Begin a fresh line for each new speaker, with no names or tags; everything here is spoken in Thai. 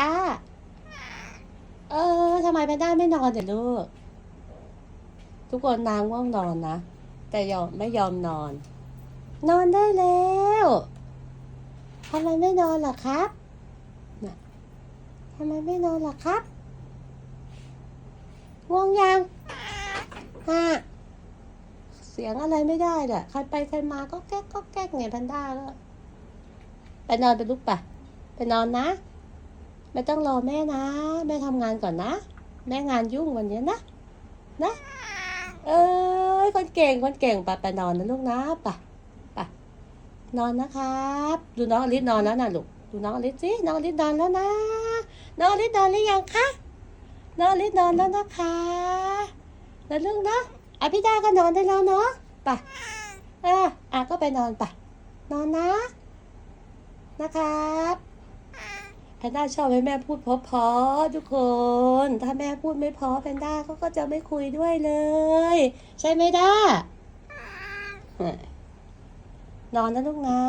ด้า เออทำไมแพนด้าไม่นอนเดี๋ยวลูก ทุกคนนางง่วงนอนนะ แต่ยอมไม่ยอมนอน นอนได้แล้วทำไมไม่นอนล่ะครับทำไมไม่นอนล่ะครับง่วงยังฮะเสียงอะไรไม่ได้เลยใครไปใครมาก็แก๊กก็แก๊กไงแพนด้าก็ไปนอนไปลูกไปไปนอนนะ ไม่ต้องรอแม่นะ แม่ทำงานก่อนนะ แม่งานยุ่งวันนี้นะ นะ เอ้ยคนเก่งคนเก่งไปไปนอนนะลูกนะไปไปนอนนะครับ ดูน้องอลิสนอนแล้วนะลูกดูน้องอลิสสิน้องอลิสนอนแล้วนะน้องอลิสนอนหรือยังคะน้องอลิสนอนแล้วนะคะแล้วลูกเนาะอะพี่ดาก็นอนได้แล้วเนาะไปเอออะก็ไปนอนไปนอนนะ นะครับ นด้าชอบให้แม่พูดเพราะๆทุกคน ถ้าแม่พูดไม่เพราะแพนด้าเขาก็จะไม่คุยด้วยเลย ใช่ไหมด้านอนนะลูกนะ